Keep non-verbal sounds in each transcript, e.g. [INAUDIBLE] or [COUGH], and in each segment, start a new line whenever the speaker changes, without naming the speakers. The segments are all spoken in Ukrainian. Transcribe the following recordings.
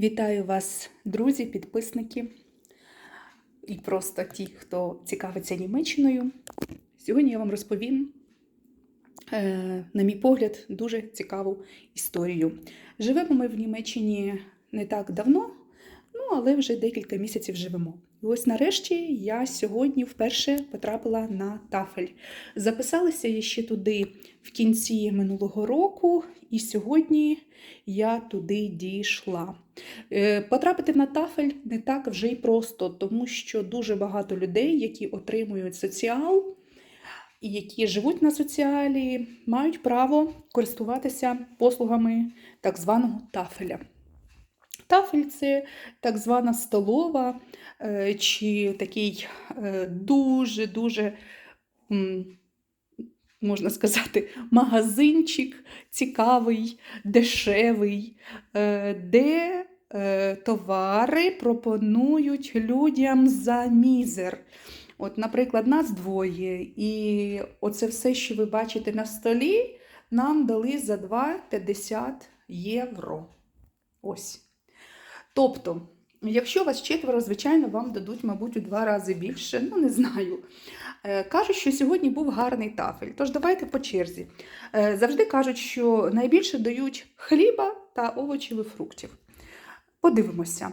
Вітаю вас, друзі, підписники і просто ті, хто цікавиться Німеччиною. Сьогодні я вам розповім, е, на мій погляд, дуже цікаву історію. Живемо ми в Німеччині не так давно, ну але вже декілька місяців живемо. І ось нарешті я сьогодні вперше потрапила на тафель. Записалася я ще туди в кінці минулого року, і сьогодні я туди дійшла. Е, Потрапити на тафель не так вже й просто, тому що дуже багато людей, які отримують соціал які живуть на соціалі, мають право користуватися послугами так званого тафеля. Тафель це так звана столова е, чи такий дуже-дуже, можна сказати, магазинчик цікавий, дешевий, е, де е, товари пропонують людям за мізер. От, наприклад, нас двоє, і оце все, що ви бачите на столі, нам дали за 2,50 євро. Ось. Тобто, якщо вас четверо, звичайно, вам дадуть, мабуть, у два рази більше, ну не знаю. Е, Кажуть, що сьогодні був гарний тафель. Тож давайте по черзі. Е, Завжди кажуть, що найбільше дають хліба та овочів і фруктів. Подивимося.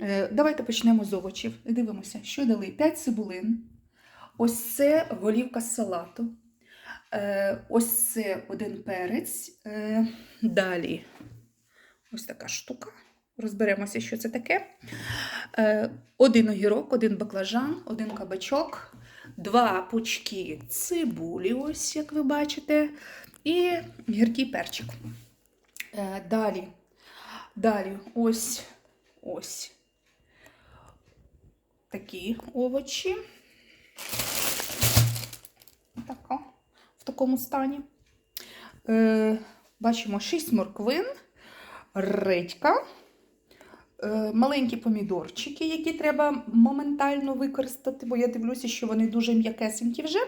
Е, Давайте почнемо з овочів. Дивимося, що дали 5 цибулин. Ось це голівка салату. Ось це один перець. Далі ось така штука. Розберемося, що це таке. Е, Один огірок, один баклажан, один кабачок, два пучки цибулі, ось як ви бачите, і гіркий перчик. Е, Далі, далі ось ось такі овочі. Тако, в такому стані. Е, Бачимо 6 морквин, редька, маленькі помідорчики, які треба моментально використати, бо я дивлюся, що вони дуже м'якесенькі вже.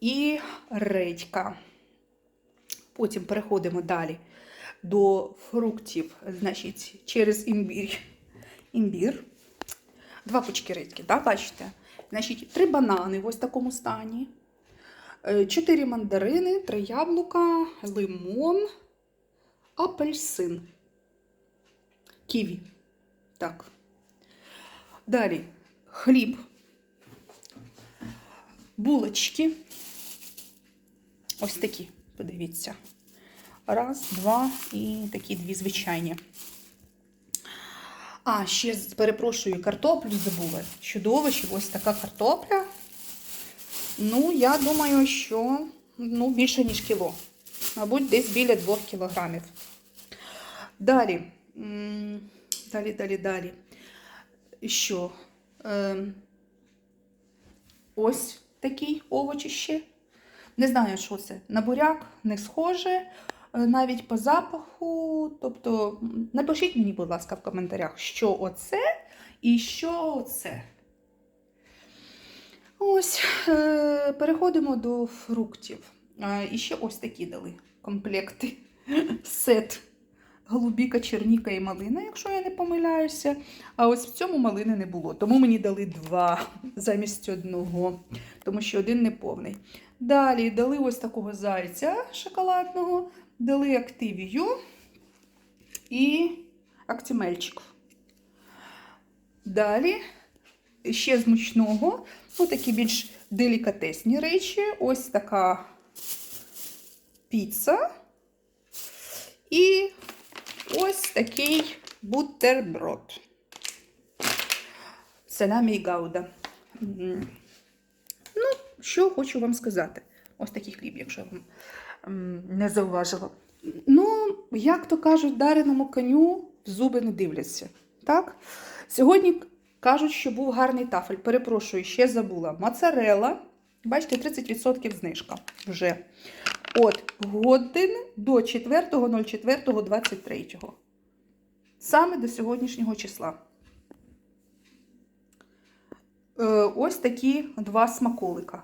І редька. Потім переходимо далі до фруктів, значить, через імбір. імбір. Два пучки редьки, да, бачите? Значить, три банани в ось такому стані. Е, Чотири мандарини, три яблука, лимон, апельсин. Ківі. Так. Далі хліб, булочки. Ось такі, подивіться. Раз, два і такі дві звичайні. А, ще перепрошую, картоплю забула. Щодо овочів, ось така картопля. Ну, я думаю, що ну, більше, ніж кіло. Мабуть, десь біля 2 кілограмів. Далі. Далі, далі, далі. Що? Ем, ось такий овоч ще. Не знаю, що це. На буряк не схоже, е, навіть по запаху. Тобто, напишіть мені, будь ласка, в коментарях, що оце і що оце. Ось, е, переходимо до фруктів. Е, І ще ось такі дали комплекти. [LAUGHS] Сет. Голубіка, черніка і малина, якщо я не помиляюся. А ось в цьому малини не було. Тому мені дали два замість одного, тому що один не повний. Далі дали ось такого зайця шоколадного, дали активію і актимельчик. Далі ще з мучного, ну такі більш делікатесні речі. Ось така піца. І ось такий бутерброд. Салямі і гауда. Ну, що хочу вам сказати. Ось такий хліб, якщо я вам не зауважила. Ну, як то кажуть, дареному коню зуби не дивляться. Так? Сьогодні кажуть, що був гарний тафель. Перепрошую, ще забула. Моцарела. Бачите, 30% знижка вже. От годин до 4.04.23. Саме до сьогоднішнього числа. Е, ось такі два смаколика.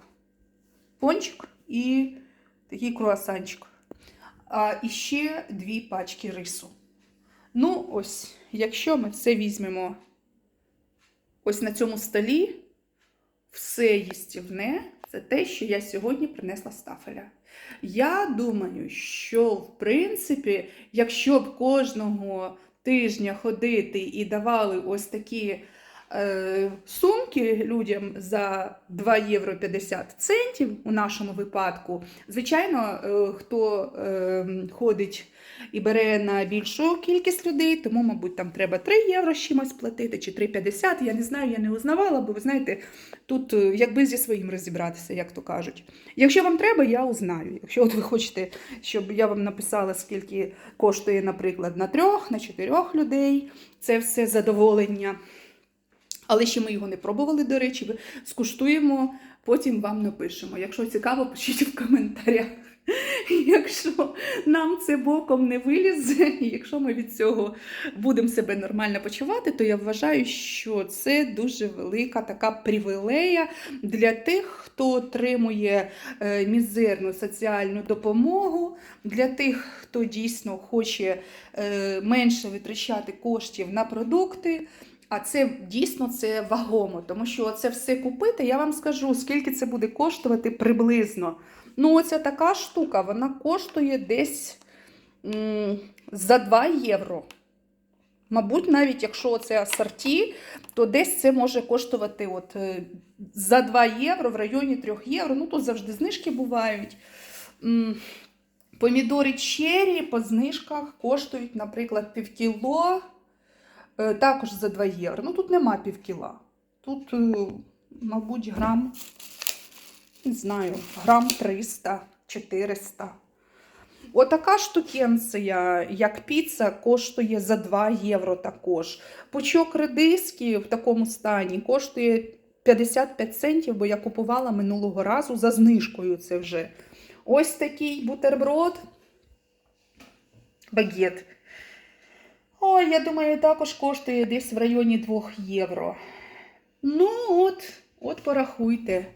Пончик і такий круасанчик. А, і ще дві пачки рису. Ну, ось, якщо ми все візьмемо ось на цьому столі, все їстівне, це те, що я сьогодні принесла з тафеля. Я думаю, що в принципі, якщо б кожного тижня ходити і давали ось такі сумки людям за 2 євро 50 центів у нашому випадку, звичайно, е, хто е, ходить і бере на більшу кількість людей, тому, мабуть, там треба 3 євро чимось платити чи 3,50. Я не знаю, я не узнавала, бо ви знаєте, тут е, якби зі своїм розібратися, як то кажуть. Якщо вам треба, я узнаю. Якщо от ви хочете, щоб я вам написала, скільки коштує, наприклад, на трьох, на чотирьох людей, це все задоволення. Але ще ми його не пробували, до речі, скуштуємо, потім вам напишемо. Якщо цікаво, пишіть в коментарях. [LAUGHS] Якщо нам це боком не вилізе, і якщо ми від цього будемо себе нормально почувати, то я вважаю, що це дуже велика така привілея для тих, хто отримує е, мізерну соціальну допомогу, для тих, хто дійсно хоче е, менше витрачати коштів на продукти. А це дійсно це вагомо, тому що це все купити, я вам скажу, скільки це буде коштувати приблизно. Ну, оця така штука, вона коштує десь м, за 2 євро. Мабуть, навіть якщо це асорті, то десь це може коштувати от, е, за 2 євро в районі 3 євро. Ну, тут завжди знижки бувають. Помідори черрі по знижках коштують, наприклад, півкіло, також за 2 євро. Ну, тут нема півкіла. Тут, е, мабуть, грам, не знаю, грам 300, 400. Отака штукенція, як піца, коштує за 2 євро також. Пучок редиски в такому стані коштує 55 центів, бо я купувала минулого разу за знижкою це вже. Ось такий бутерброд. Багет. Ой, я думаю, також коштує десь в районі 2 євро. Ну, от, от порахуйте.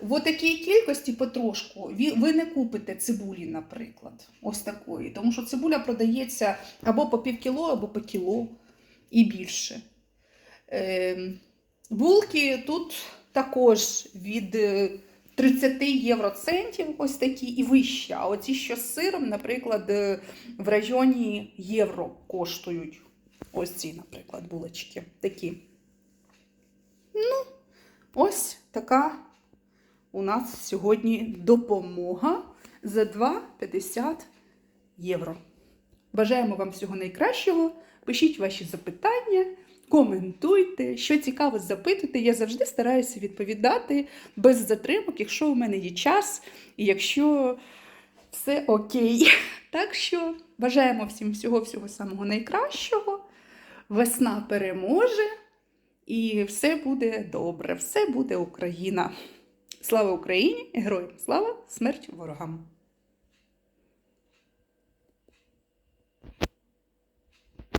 В такій кількості потрошку ви не купите цибулі, наприклад, ось такої. Тому що цибуля продається або по пів кіло, або по кіло і більше. Ем, Булки тут також від е, 30 євроцентів, ось такі і вище. А оці, що з сиром, наприклад, е, в районі євро коштують. Ось ці, наприклад, булочки. Такі. Ну, ось така у нас сьогодні допомога за 2,50 євро. Бажаємо вам всього найкращого. Пишіть ваші запитання, коментуйте, що цікаво, запитуйте. Я завжди стараюся відповідати без затримок, якщо у мене є час і якщо все окей. [LAUGHS] Так що бажаємо всім всього-всього самого найкращого. Весна переможе, і все буде добре, все буде Україна. Слава Україні! Героям слава! Смерть ворогам!